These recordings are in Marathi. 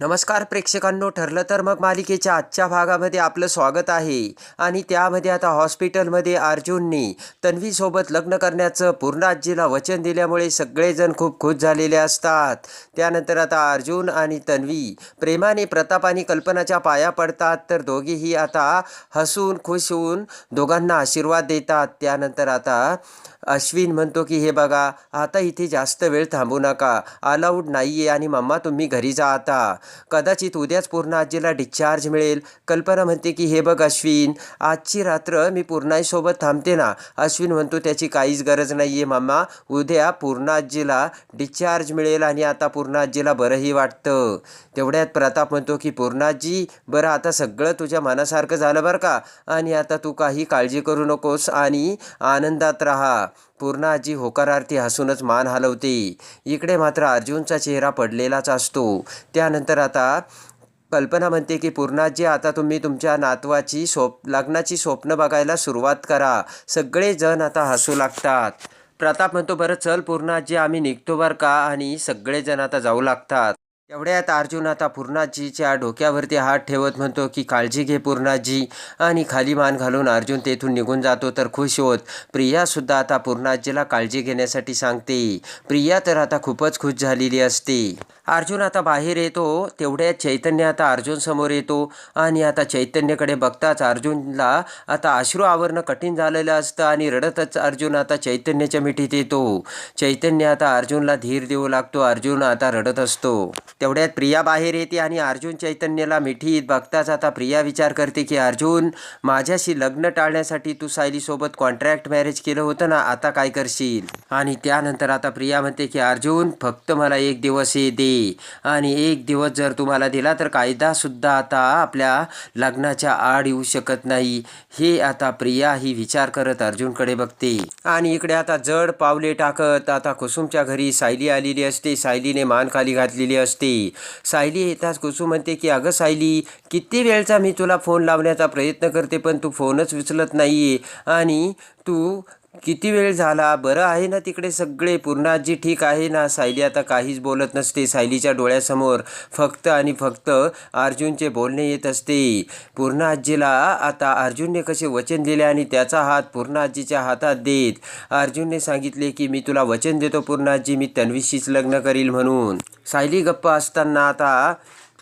नमस्कार प्रेक्षकांनो ठरलं तर मग मालिकेच्या आजच्या भागामध्ये आपलं स्वागत आहे. आणि त्यामध्ये आता हॉस्पिटलमध्ये अर्जुननी तन्वीसोबत लग्न करण्याचं पूर्ण आजीला वचन दिल्यामुळे सगळेजण खूप खुश झालेले असतात. त्यानंतर आता अर्जुन आणि तन्वी प्रेमाने प्रताप आणि कल्पनाच्या पाया पडतात तर दोघेही आता हसून खुश होऊन दोघांना आशीर्वाद देतात. त्यानंतर आता अश्विन म्हणतो की हे बघा आता इथे जास्त वेळ थांबू नका. अलाउड नाही आहे आणि मम्मा तुम्ही घरी जा आता. कदाचित उद्याच पूर्ण आजीला डिस्चार्ज मिळेल. कल्पना म्हणते की हे बघ अश्विन आजची रात्र मी पूर्णाईसोबत थांबते ना. अश्विन म्हणतो त्याची काहीच गरज नाही आहे मम्मा. उद्या पूर्ण आजीला डिस्चार्ज मिळेल आणि आता पूर्ण आजीला बरंही वाटतं. तेवढ्यात प्रताप म्हणतो की पूर्णाजी बरं आता सगळं तुझ्या मनासारखं झालं बरं का? आणि आता तू काही काळजी करू नकोस आणि आनंदात राहा. पूर्ण आजी होकारार्थी हसूनच मान हलवते. इकडे मात्र अर्जुनचा चेहरा पडलेलाच असतो. त्यानंतर आता कल्पना म्हणते की पूर्णाजी आता तुम्ही तुमच्या नातवाची स्वप लग्नाची स्वप्न बघायला सुरुवात करा. सगळेजण आता हसू लागतात. प्रताप म्हणतो बरं चल पूर्णाजी आम्ही निघतो बरं का? आणि सगळेजण आता जाऊ लागतात. तेवढ्यात अर्जुन आता पूर्णाजीच्या डोक्यावरती हात ठेवत म्हणतो की काळजी घे पूर्णाजी. आणि खाली मान घालून अर्जुन तेथून निघून जातो तर खुश होत प्रियासुद्धा आता पूर्णाजीला काळजी घेण्यासाठी सांगते. प्रिया तर आता खूपच खुश झालेली असते. अर्जुन आता बाहेर येतो तेवढ्यात चैतन्य आता अर्जुन समोर येतो आणि आता चैतन्यकडे बघताच अर्जुनला आता अश्रू आवरणं कठीण झालेलं असतं आणि रडतच अर्जुन आता चैतन्याच्या मिठीत येतो. चैतन्य आता अर्जुनला धीर देऊ लागतो अर्जुन आता रडत असतो. तेवढ्यात प्रिया बाहेर येते आणि अर्जुन चैतन्यला मिठीत बघताच आता प्रिया विचार करते की अर्जुन माझ्याशी लग्न टाळण्यासाठी तू सायलीसोबत कॉन्ट्रॅक्ट मॅरेज केलं होतं ना आता काय करशील? आणि त्यानंतर आता प्रिया म्हणते की अर्जुन फक्त मला एक दिवस हे दे. आणि एक दिवस जर तुम्हाला दिला तर कायदासुद्धा आता आपल्या लग्नाच्या आड येऊ शकत नाही. हे आता प्रिया ही विचार करत अर्जुनकडे बघते. आणि इकडे आता जड पावले टाकत आता कुसुमच्या घरी सायली आलेली असते. सायलीने मान खाली घातलेली असते. सायली येताच कुसुम म्हणते की अगं सायली किती वेळचा मी तुला फोन लावण्याचा प्रयत्न करते पण तू फोनच उचलत नाहीये. आणि तू किती वेळ झाला? बरं आहे ना तिकडे सगळे? पूर्णाजी ठीक आहे ना? सायली आता काहीच बोलत नसते. सायलीच्या डोळ्यासमोर फक्त आणि फक्त अर्जुनचे बोलणे येत असते. पूर्णाजीला आता अर्जुनने कसे वचन दिले आणि त्याचा हात पूर्णाजीच्या हातात देत अर्जुनने सांगितले की मी तुला वचन देतो पूर्णाजी मी तन्वीशीच लग्न करील म्हणून. सायली गप्प असताना आता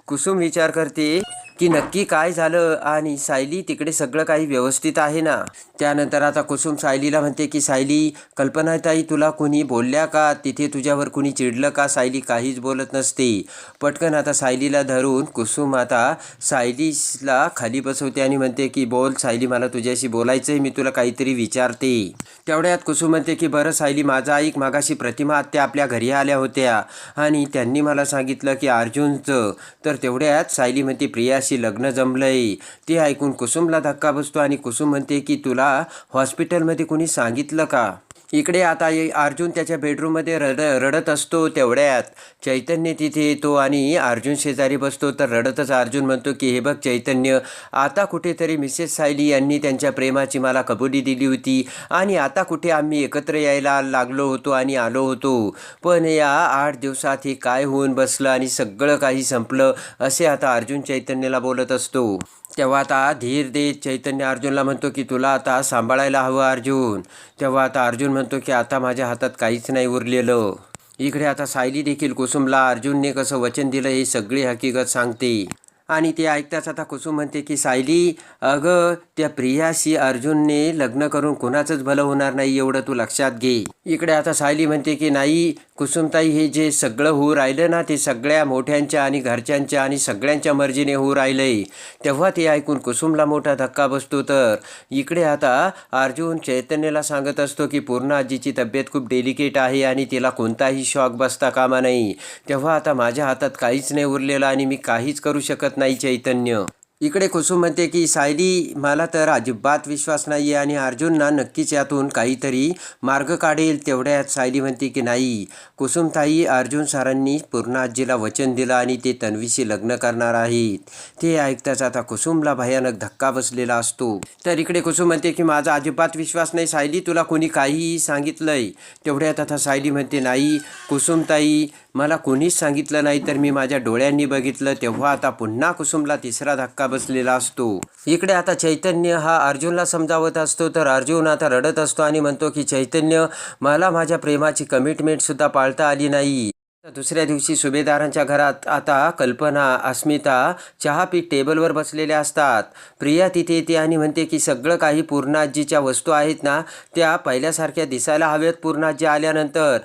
कुसुम विचार करते की नक्की काय झालं आणि सायली तिकडे सगळं काही व्यवस्थित आहे ना? त्यानंतर आता कुसुम सायलीला म्हणते की सायली कल्पनाताई तुला कुणी बोलल्या का? तिथे तुझ्यावर कुणी चिडलं का? सायली काहीच बोलत नसते. पटकन आता सायलीला धरून कुसुम आता सायलीला खाली बसवते आणि म्हणते की बोल सायली मला तुझ्याशी बोलायचं आहे मी तुला काहीतरी विचारते. तेवढ्यात कुसुम म्हणते की बरं सायली माझा ऐक मागाशी प्रतिमा आत्या आपल्या घरी आल्या होत्या आणि त्यांनी मला सांगितलं की अर्जुनचं. तर तेवढ्यात सायली म्हणते प्रियाशी लग्न जमलंय. ते ऐकून कुसुमला धक्का बसतो आणि कुसुम म्हणते की तुला हॉस्पिटलमध्ये कुणी सांगितलं का? इकडे आता ये- अर्जुन त्याच्या बेडरूममध्ये रड रडत असतो तेवढ्यात. चैतन्य तिथे येतो आणि अर्जुन शेजारी बसतो. तर रडतच अर्जुन म्हणतो की हे बघ चैतन्य आता कुठेतरी मिसेस सायली यांनी त्यांच्या प्रेमाची मला कबुली दिली होती आणि आता कुठे आम्ही एकत्र यायला लागलो होतो आणि आलो होतो. पण या आठ दिवसात हे काय होऊन बसलं आणि सगळं काही संपलं असे आता अर्जुन चैतन्यला बोलत असतो. तेव्हा आता धीर देत चैतन्य अर्जुनला म्हणतो की तुला आता सांभाळायला हवं अर्जुन. तेव्हा आता अर्जुन म्हणतो की आता माझ्या हातात काहीच नाही उरलेलं. इकडे आता सायली देखील कुसुमला अर्जुनने कसं वचन दिलं हे सगळी हकीकत सांगते. आणि ते ऐकताच आता कुसुम म्हणते की सायली अगं त्या प्रियाशी अर्जुनने लग्न करून कुणाचंच भलं होणार नाही एवढं तू लक्षात घे. इकडे आता सायली म्हणते की नाही कुसुमताई हे जे सगळं होऊ राहिलं ना ते सगळ्या मोठ्यांच्या आणि घरच्यांच्या आणि सगळ्यांच्या मर्जीने होऊ राहिलंय. तेव्हा ते ऐकून कुसुमला मोठा धक्का बसतो. तर इकडे आता अर्जुन चैतन्यला सांगत असतो की पूर्ण आजीची तब्येत खूप डेलिकेट आहे आणि तिला कोणताही शॉक बसता कामा नाही. तेव्हा आता माझ्या हातात काहीच नाही उरलेलं आणि मी काहीच करू शकत नाही चैतन्य. इकडे कुसुम म्हणते की सायली मला तर अजिबात विश्वास नाही आहे आणि अर्जुनना नक्कीच यातून काहीतरी मार्ग काढेल तेवढ्यात सायली म्हणते की नाही. कुसुमताई अर्जुन सरांनी पूर्ण आजीला वचन दिलं आणि ते तन्वीशी लग्न करणार आहेत. ते ऐकताच आता कुसुमला भयानक धक्का बसलेला असतो. तर इकडे कुसुम म्हणते की माझा अजिबात विश्वास नाही सायली तुला कोणी काहीही सांगितलंय. तेवढ्यात आता सायली म्हणते नाही. कुसुमताई मला कोणीच सांगितलं नाही तर मी माझ्या डोळ्यांनी बघितलं तेव्हा आता पुन्हा कुसुमला तिसरा धक्का बसलेला असतो. इकडे आता चैतन्य हा अर्जुनला समजावत असतो तर अर्जुन आता रडत असतो आणि म्हणतो की चैतन्य मला माझ्या प्रेमाची कमिटमेंटसुद्धा पाळता आली नाही. दुसऱ्या दिवशी सुभेदारांच्या घरात आता कल्पना अस्मिता चहा पीठ टेबलवर बसलेल्या असतात. प्रिया तिथे येते आणि म्हणते की सगळं काही पूर्णाजीच्या वस्तू आहेत ना त्या पहिल्यासारख्या दिसायला हव्यात पूर्णाजी आल्यानंतर.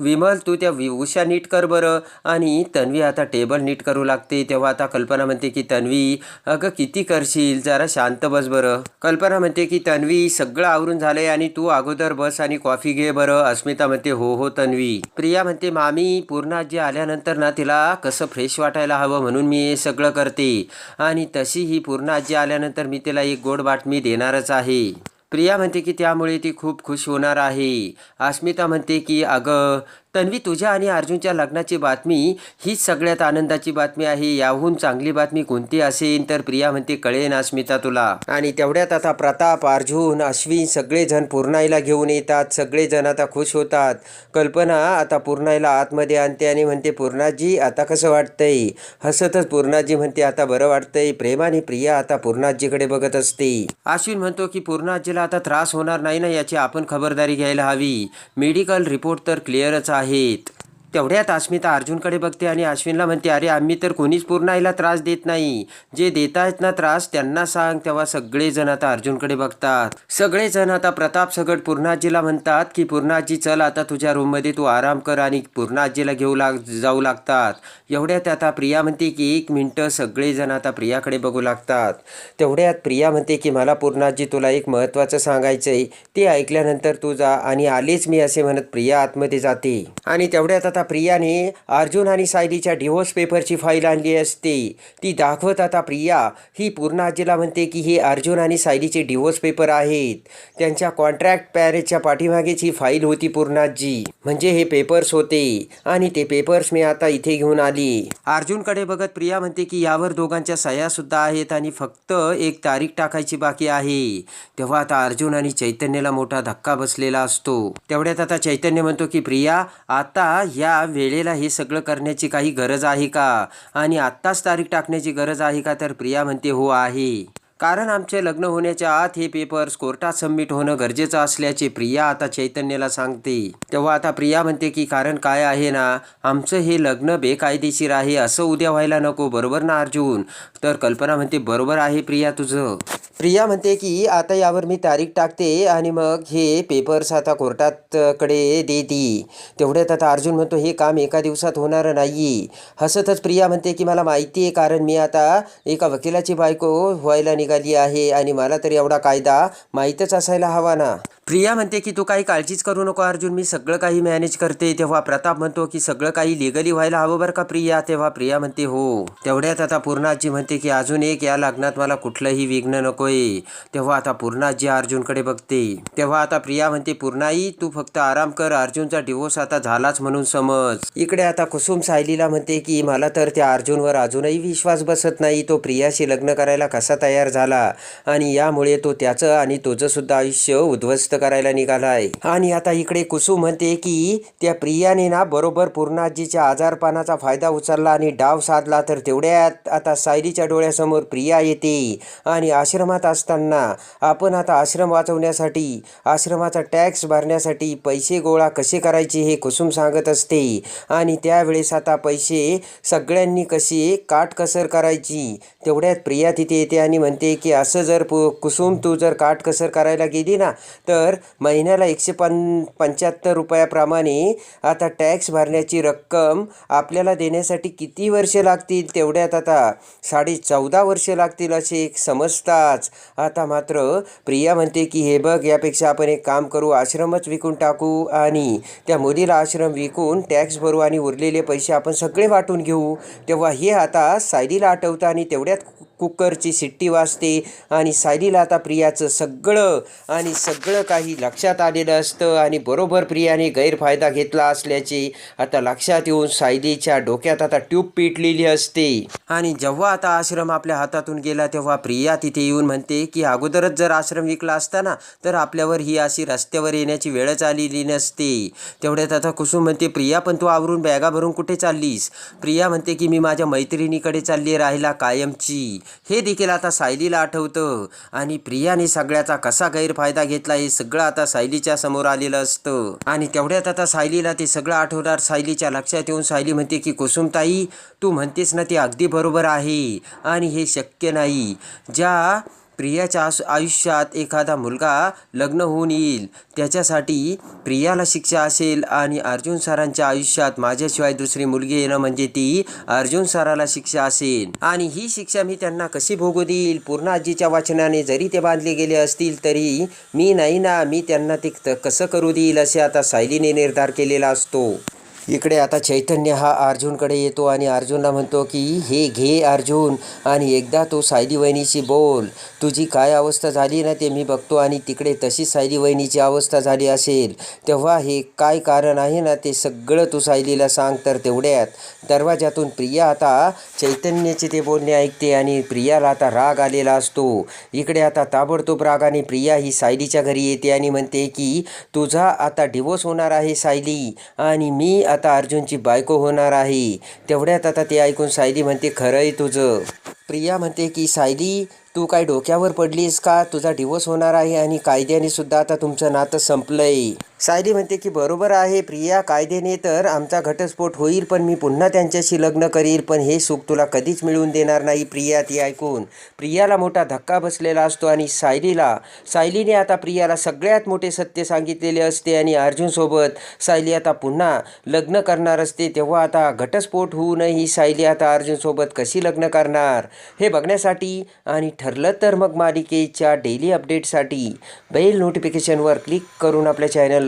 विमल तू त्या वि- उषा नीट कर बरं. आणि तन्वी आता टेबल नीट करू लागते. तेव्हा आता कल्पना म्हणते की तन्वी अगं किती करशील? जरा शांत बस बरं. कल्पना म्हणते की तन्वी सगळं आवरून झालंय आणि तू अगोदर बस आणि कॉफी घे बरं. अस्मिता म्हणते हो हो तन्वी. प्रिया म्हणते मामी पूर्णाजी आल्यानंतर ना तिला कसं फ्रेश वाटायला हवं म्हणून मी हे सगळं करते. आणि तशी ही पूर्णाजी आल्यानंतर मी तिला एक गोड बातमी देणारच आहे. प्रिया म्हणते की त्यामुळे ती खूप खुश होणार आहे. अस्मिता म्हणते की अगं तन्वी तुझ्या आणि अर्जुनच्या लग्नाची बातमी हीच सगळ्यात आनंदाची बातमी आहे. याहून चांगली बातमी कोणती असेल? तर प्रिया म्हणते कळेन अस्मिता तुला. आणि तेवढ्यात आता प्रताप अर्जुन अश्विन सगळेजण पूर्णाईला घेऊन येतात. सगळेजण आता खुश होतात. कल्पना आता पूर्णाईला आतमध्ये आणते आणि म्हणते पूर्णाजी आता कसं वाटतंय? हसतच पूर्णाजी म्हणते आता बरं वाटतंय. प्रेमाने प्रिया आता पूर्णाजीकडे बघत असते. अश्विन म्हणतो की पूर्णाजीला आता त्रास होणार नाही ना याची आपण खबरदारी घ्यायला हवी. मेडिकल रिपोर्ट तर क्लिअरच आहे आहेत तेवढ्यात अस्मिता अर्जुनकडे बघते आणि अश्विनला म्हणते अरे आम्ही तर कोणीच पूर्णाईला त्रास देत नाही. जे देत आहेत ना त्रास त्यांना सांग. तेव्हा सगळेजण आता अर्जुनकडे बघतात. सगळेजण आता प्रताप सगट पूर्णाजीला म्हणतात की पूर्णाजी चल आता तुझ्या रूममध्ये तू आराम कर आणि पूर्णाजीला घेऊ लाग जाऊ लागतात. एवढ्यात आता प्रिया म्हणते की एक मिनटं सगळेजण आता प्रियाकडे बघू लागतात. तेवढ्यात प्रिया म्हणते की मला पूर्णाजी तुला एक महत्त्वाचं सांगायचं आहे ते ऐकल्यानंतर तू जा आणि आलेच मी असे म्हणत प्रिया आतमध्ये जाते. आणि तेवढ्यात आता प्रियाने अर्जुन आणि सायलीच्या डिव्होर्स पेपरची फाईल आणली असते. ती दाखवत आता प्रिया ही पूर्ण आजीला म्हणते की हे अर्जुन आणि सायलीचे डिव्होर्स पेपर आहेत. त्यांच्या कॉन्ट्रॅक्ट पॅरेजच्या पाठीमागेच ही फाईल होती पूर्णाजी म्हणजे हे पेपर्स होते. आणि ते पेपर्स मी आता इथे घेऊन आली. अर्जुनकडे बघत प्रिया म्हणते की यावर दोघांच्या सह्या सुद्धा आहेत आणि फक्त एक तारीख टाकायची बाकी आहे. तेव्हा आता अर्जुन आणि चैतन्यला मोठा धक्का बसलेला असतो. तेवढ्यात आता चैतन्य म्हणतो की प्रिया आता या वेळेला हे सगळं करण्याची काही गरज आहे का? आणि आत्ताच तारीख टाकण्याची गरज आहे का? तर प्रिया म्हणते हो आहे. कारण आमचे लग्न होण्याच्या आत हे पेपर्स कोर्टात सबमिट होणं गरजेचं असल्याचे प्रिया आता चैतन्याला सांगते. तेव्हा आता प्रिया म्हणते की कारण काय आहे ना आमचं हे लग्न बेकायदेशीर आहे असं उद्या व्हायला नको बरोबर ना अर्जुन? तर कल्पना म्हणते बरोबर आहे प्रिया तुझं. प्रिया म्हणते की आता यावर मी तारीख टाकते आणि मग हे पेपर्स आता कोर्टात कडे देती तेवढ्यात आता अर्जुन म्हणतो हे काम एका दिवसात होणार नाही. हसतच प्रिया म्हणते की मला माहिती आहे कारण मी आता एका वकिलाची बायको व्हायला निघाली आहे आणि मला तर एवढा कायदा माहीतच असायला हवा ना. प्रिया म्हणते की तू काही काळजीच करू नको अर्जुन मी सगळं काही मॅनेज करते. तेव्हा प्रताप म्हणतो की सगळं काही लिगली व्हायला हवं बरं का प्रिया? तेव्हा प्रिया म्हणते हो. तेवढ्यात आता पूर्णाजी म्हणते की अजून एक या लग्नात मला कुठलंही विघ्न नकोय. तेव्हा आता पूर्णाजी अर्जुनकडे बघते. तेव्हा आता प्रिया म्हणते पूर्णाई तू फक्त आराम कर अर्जुनचा डिवोर्स आता झालाच म्हणून समज. इकडे आता कुसुम सायलीला म्हणते की मला तर त्या अर्जुनवर अजूनही विश्वास बसत नाही. तो प्रियाशी लग्न करायला कसा तयार झाला? आणि यामुळे तो त्याचं आणि तुझंसुद्धा आयुष्य उद्ध्वस्त करायला निघालाय. आणि आता इकडे कुसुम म्हणते की त्या प्रियाने ना बरोबर पूर्णाजीच्या आजारपणाचा फायदा उचलला आणि डाव साधला तर तेवढ्यात आता सायलीच्या डोळ्यासमोर प्रिया येते. आणि आश्रमात असताना आपण आता आश्रम वाचवण्यासाठी आश्रमाचा टॅक्स भरण्यासाठी पैसे गोळा कसे करायचे हे कुसुम सांगत असते. आणि त्यावेळेस आता पैसे सगळ्यांनी कसे काटकसर करायची तेवढ्यात प्रिया तिथे येते आणि म्हणते की असं जर पु कुसुम तू जर काटकसर करायला गेली ना तर तर महिन्याला एकशे पं पंच्याहत्तर रुपयाप्रमाणे आता टॅक्स भरण्याची रक्कम आपल्याला देण्यासाठी किती वर्षे लागतील तेवढ्यात आता? साडे चौदा वर्षे लागतील असे एक समजताच. आता मात्र प्रिया म्हणते की हे बघ यापेक्षा आपण एक काम करू आश्रमच विकून टाकू आणि त्या मुलीला आश्रम विकून टॅक्स भरू आणि उरलेले पैसे आपण सगळे वाटून घेऊ. तेव्हा हे आता सायलीला आठवतं आणि तेवढ्यात कुकरची शिट्टी वाजते आणि सायलीला आता प्रियाचं सगळं आणि सगळं काही लक्षात आलेलं असतं आणि बरोबर प्रियाने गैरफायदा घेतला असल्याचे आता लक्षात येऊन सायलीच्या डोक्यात आता ट्यूब पेटलेली असते. आणि जेव्हा आता आश्रम आपल्या हातातून गेला तेव्हा प्रिया तिथे येऊन म्हणते की अगोदरच जर आश्रम विकला असता ना तर आपल्यावर ही अशी रस्त्यावर येण्याची वेळच आलेली नसते. तेवढ्यात आता कुसुम म्हणते प्रिया पण तू आवरून बॅगा भरून कुठे चाललीस? प्रिया म्हणते की मी माझ्या मैत्रिणीकडे चालली राहिला कायमची. हे देखील आता सायलीला आठवतं. आणि प्रियाने सगळ्याचा कसा गैरफायदा घेतला हे सगळं आता सायलीच्या समोर आलेलं असतं. आणि तेवढ्यात आता सायलीला ते सगळं आठवणार सायलीच्या लक्षात येऊन सायली म्हणते की कुसुमताई तू म्हणतेस ना ते अगदी बरोबर आहे. आणि हे शक्य नाही. ज्या प्रियाच्या आस- आयुष्यात एखादा मुलगा लग्न होऊन येईल. त्याच्यासाठी प्रियाला शिक्षा असेल आणि अर्जुन सरांच्या आयुष्यात माझ्याशिवाय दुसरी मुलगी येणं म्हणजे ती अर्जुन सराला शिक्षा असेल. आणि ही शिक्षा मी त्यांना कशी भोगू देईल? पूर्ण आजीच्या वाचनाने जरी ते बांधले गेले असतील तरी मी नाही ना मी त्यांना ते त- कसं करू देईल असे आता सायलीने निर्धार केलेला असतो. इकडे आता चैतन्य हा अर्जुनकडे येतो आणि अर्जुनला म्हणतो की हे घे अर्जुन आणि एकदा तू सायली वहिनीशी बोल. तुझी काय अवस्था झाली ना ते मी बघतो आणि तिकडे तशी सायली वहिनीची अवस्था झाली असेल. तेव्हा हे काय कारण आहे ना ते सगळं तू सायलीला सांग तर तेवढ्यात. दरवाजातून प्रिया आता चैतन्याचे ते बोलणे ऐकते आणि प्रियाला आता राग आलेला असतो. इकडे आता ताबडतोब रागाने प्रिया ही सायलीच्या घरी येते आणि म्हणते की तुझा आता डिवोर्स होणार आहे सायली आणि मी आता आता अर्जुनची बायको होणार आहे. तेवढ्यात आता ते ऐकून सायली म्हणते खरं आहे तुझं. प्रिया म्हणते की सायली तू काय डोक्यावर पडलीस का? तुझा डिवोर्स होणार आहे आणि कायद्याने सुद्धा आता तुमचं नातं संपलंय. सायली म्हणते की बरोबर आहे प्रिया कायद्याने तर आमचा घटस्फोट होईल पण मी पुन्हा त्यांच्याशी लग्न करील पण हे सुख तुला कधीच मिळवून देणार नाही प्रिया ती ऐकून. प्रियाला मोठा धक्का बसलेला असतो आणि सायलीला सायलीने आता प्रियाला सगळ्यात मोठे सत्य सांगितलेले असते आणि अर्जुनसोबत सायली आता पुन्हा लग्न करणार असते तेव्हा आता घटस्फोट होऊनही सायली आता अर्जुनसोबत कशी लग्न करणार हे बघण्यासाठी आणि ठरलं तर मग मालिकेच्या डेली अपडेटसाठी बेल नोटिफिकेशनवर क्लिक करून आपल्या चॅनल